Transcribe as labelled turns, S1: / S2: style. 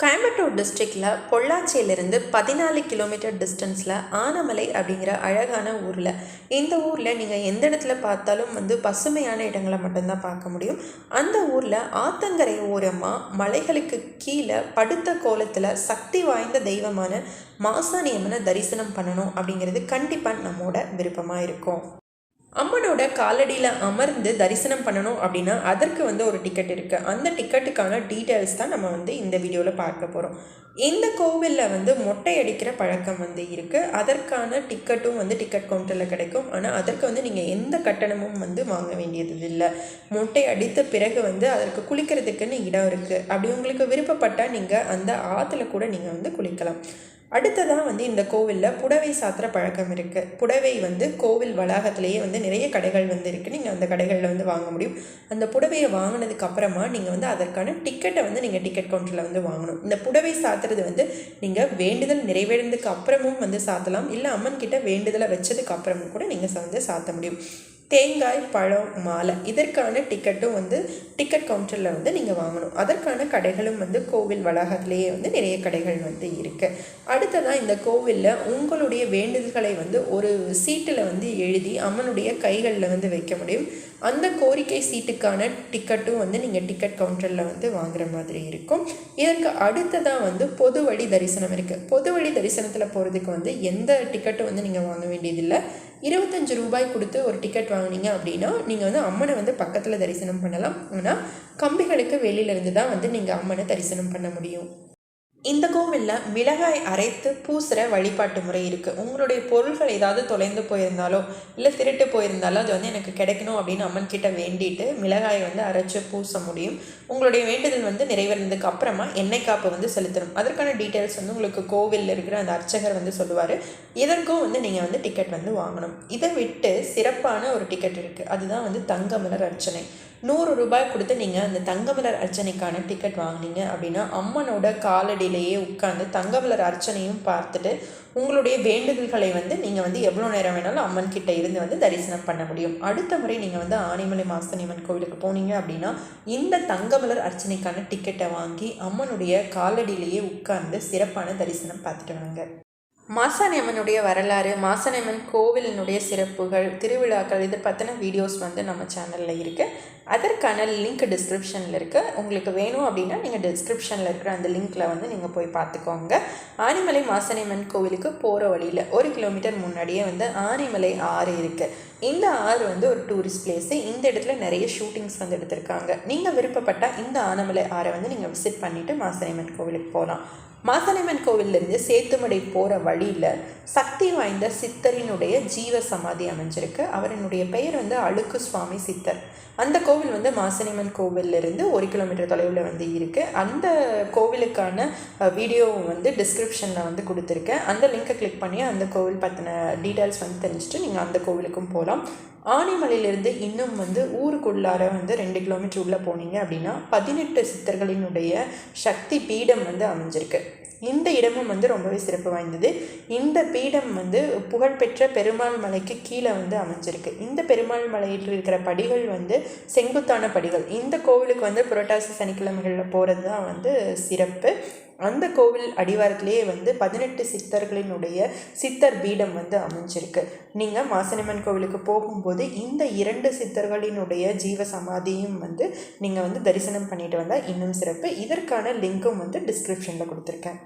S1: கோயம்புத்தூர் டிஸ்ட்ரிக்டில் பொள்ளாச்சியிலிருந்து பதினாலு கிலோமீட்டர் டிஸ்டன்ஸில் ஆனமலை அப்படிங்கிற அழகான ஊரில். இந்த ஊரில் நீங்கள் எந்த இடத்துல பார்த்தாலும் வந்து பசுமையான இடங்களை மட்டும்தான் பார்க்க முடியும். அந்த ஊரில் ஆத்தங்கரை ஓரமாக மலைகளுக்கு கீழே படுத்த கோலத்தில் சக்தி வாய்ந்த தெய்வமான மாசாணியம்மனை தரிசனம் பண்ணணும் அப்படிங்கிறது கண்டிப்பாக நம்மோட விருப்பமாக இருக்கும். அம்மனோட காலடியில் அமர்ந்து தரிசனம் பண்ணணும் அப்படின்னா அதற்கு வந்து ஒரு டிக்கெட் இருக்குது அந்த டிக்கெட்டுக்கான டீட்டெயில்ஸ் தான் நம்ம வந்து இந்த வீடியோவில் பார்க்க போகிறோம் இந்த கோவிலில் வந்து மொட்டை அடிக்கிற பழக்கம் வந்து இருக்குது அதற்கான டிக்கெட்டும் வந்து டிக்கெட் கவுண்டரில் கிடைக்கும். ஆனால் அதற்கு வந்து நீங்கள் எந்த கட்டணமும் வந்து வாங்க வேண்டியது இல்லை மொட்டை அடித்த பிறகு வந்து அதற்கு குளிக்கிறதுக்குன்னு இடம் இருக்குது அப்படி உங்களுக்கு விருப்பப்பட்டால் நீங்கள் அந்த ஆற்றுல கூட நீங்கள் வந்து குளிக்கலாம். அடுத்ததாக வந்து இந்த கோவிலில் புடவை சாத்திர பழக்கம் இருக்குது புடவை வந்து கோவில் வளாகத்திலேயே வந்து நிறைய கடைகள் வந்து இருக்குது நீங்கள் அந்த கடைகளில் வந்து வாங்க முடியும். அந்த புடவையை வாங்கினதுக்கு அப்புறமா நீங்கள் வந்து அதற்கான டிக்கெட்டை வந்து நீங்கள் டிக்கெட் கவுண்டரில் வந்து வாங்கணும். இந்த புடவை சாத்துறது வந்து நீங்கள் வேண்டுதல் நிறைவேறதுக்கு அப்புறமும் வந்து சாத்தலாம். இல்லை அம்மன் கிட்ட வேண்டுதலை வச்சதுக்கு அப்புறமும் கூட நீங்கள் வந்து சாத்த முடியும். தேங்காய் பழம் மாலை. இதற்கான டிக்கெட்டும் வந்து டிக்கெட் கவுண்டரில் வந்து நீங்கள் வாங்கணும். அதற்கான கடைகளும் வந்து கோவில் வளாகத்திலேயே வந்து நிறைய கடைகள் வந்து இருக்குது அடுத்ததாக இந்த கோவிலில் உங்களுடைய வேண்டுதல்களை வந்து ஒரு சீட்டில் வந்து எழுதி அம்மனுடைய கைகளில் வந்து வைக்க முடியும். அந்த கோரிக்கை சீட்டுக்கான டிக்கெட்டும் வந்து நீங்கள் டிக்கெட் கவுண்டரில் வந்து வாங்குற மாதிரி இருக்கும். இதற்கு அடுத்ததாக வந்து பொது வழி தரிசனம் இருக்குது பொது வழி தரிசனத்தில் போகிறதுக்கு வந்து எந்த டிக்கெட்டும் வந்து நீங்கள் வாங்க வேண்டியதில்லை. இருபத்தஞ்சு ரூபாய் கொடுத்து ஒரு டிக்கெட் வாங்கினீங்க அப்படின்னா நீங்கள் வந்து அம்மனை வந்து பக்கத்தில் தரிசனம் பண்ணலாம். ஆனால் கம்பிகளுக்கு வெளியிலேருந்து தான் வந்து நீங்கள் அம்மனை தரிசனம் பண்ண முடியும். இந்த கோவிலில் மிளகாய் அரைத்து பூசுகிற வழிபாட்டு முறை இருக்குது உங்களுடைய பொருள்கள் ஏதாவது தொலைந்து போயிருந்தாலோ இல்லை திருட்டு போயிருந்தாலோ அது வந்து எனக்கு கிடைக்கணும் அப்படின்னு அம்மன் கிட்ட வேண்டிட்டு மிளகாயை வந்து அரைச்சி பூச முடியும். உங்களுடைய வேண்டுதல் வந்து நிறைவேறினதுக்கு அப்புறமா எண்ணெய் காப்பு வந்து செலுத்தணும். அதற்கான டீட்டெயில்ஸ் வந்து உங்களுக்கு கோவிலில் இருக்கிற அந்த அர்ச்சகர் வந்து சொல்லுவார். இதற்கும் வந்து நீங்கள் வந்து டிக்கெட் வந்து வாங்கணும். இதை விட்டு சிறப்பான ஒரு டிக்கெட் இருக்குது அதுதான் வந்து தங்கமலர் அர்ச்சனை. நூறு ரூபாய் கொடுத்து நீங்கள் அந்த தங்கமலர் அர்ச்சனைக்கான டிக்கெட் வாங்கினீங்க அப்படின்னா அம்மனோட காலடியிலேயே உட்காந்து தங்கமலர் அர்ச்சனையும் பார்த்துட்டு உங்களுடைய வேண்டுதல்களை வந்து நீங்கள் வந்து எவ்வளோ நேரம் வேணாலும் அம்மன் கிட்ட இருந்து வந்து தரிசனம் பண்ண முடியும். அடுத்த முறை நீங்கள் வந்து ஆனிமலை மாசனியம்மன் கோவிலுக்கு போனீங்க அப்படின்னா இந்த தங்கமலர் அர்ச்சனைக்கான டிக்கெட்டை வாங்கி அம்மனுடைய காலடியிலேயே உட்கார்ந்து சிறப்பான தரிசனம் பார்த்துட்டு வாங்க. மாசாணியம்மனுடைய வரலாறு மாசாணியம்மன் கோவிலினுடைய சிறப்புகள் திருவிழாக்கள் இது பற்றின வீடியோஸ் வந்து நம்ம சேனலில் இருக்குது அதற்கான லிங்க் டிஸ்கிரிப்ஷனில் இருக்குது உங்களுக்கு வேணும் அப்படின்னா நீங்கள் டிஸ்கிரிப்ஷனில் இருக்கிற அந்த லிங்க்கில் வந்து நீங்கள் போய் பார்த்துக்கோங்க. ஆனிமலை மாசாணியம்மன் கோவிலுக்கு போகிற வழியில் ஒரு கிலோமீட்டர் முன்னாடியே வந்து ஆனிமலை ஆறு இருக்குது இந்த ஆறு வந்து ஒரு டூரிஸ்ட் பிளேஸு இந்த இடத்துல நிறைய ஷூட்டிங்ஸ் வந்து எடுத்திருக்காங்க. நீங்கள் விருப்பப்பட்டால் இந்த ஆனமலை ஆறை வந்து நீங்கள் விசிட் பண்ணிவிட்டு மாசாணியம்மன் கோவிலுக்கு போகலாம் மாசனிமன் கோவிலிருந்து சேத்துமடை போகிற வழியில் சக்தி வாய்ந்த சித்தரினுடைய ஜீவ சமாதி அமைஞ்சிருக்கு. அவரினுடைய பெயர் வந்து அழுக்கு சுவாமி சித்தர். அந்த கோவில் வந்து மாசனிமன் கோவிலிருந்து ஒரு கிலோமீட்டர் தொலைவில் வந்து இருக்குது அந்த கோவிலுக்கான வீடியோ வந்து டிஸ்கிரிப்ஷனில் வந்து கொடுத்துருக்கேன். அந்த லிங்க்கை கிளிக் பண்ணி அந்த கோவில் பற்றின டீட்டெயில்ஸ் வந்து தெரிஞ்சுட்டு நீங்கள் அந்த கோவிலுக்கும் போகலாம் ஆனைமலையிலேருந்து இன்னும் வந்து ஊருக்குள்ளார வந்து ரெண்டு கிலோமீட்டர் உள்ளே போனீங்க அப்படின்னா பதினெட்டு சித்தர்களினுடைய சக்தி பீடம் வந்து அமைஞ்சிருக்கு. இந்த இடமும் வந்து ரொம்பவே சிறப்பு வாய்ந்தது. இந்த பீடம் வந்து புகழ்பெற்ற பெருமாள் மலைக்கு கீழே வந்து அமைஞ்சிருக்கு. இந்த பெருமாள் மலையில் இருக்கிற படிகள் வந்து செங்குத்தான படிகள். இந்த கோவிலுக்கு வந்து புரட்டாசி சனிக்கிழமைகளில் போகிறது தான் வந்து சிறப்பு. அந்த கோவில் அடிவாரத்திலேயே வந்து பதினெட்டு சித்தர்களினுடைய சித்தர் பீடம் வந்து அமைஞ்சிருக்கு. நீங்கள் மாசனிமன் கோவிலுக்கு போகும்போது இந்த இரண்டு சித்தர்களினுடைய ஜீவ சமாதியும் வந்து நீங்கள் வந்து தரிசனம் பண்ணிட்டு வந்தால் இன்னும் சிறப்பு. இதற்கான லிங்க்கும் வந்து டிஸ்கிரிப்ஷனில் கொடுத்துருக்கேன்.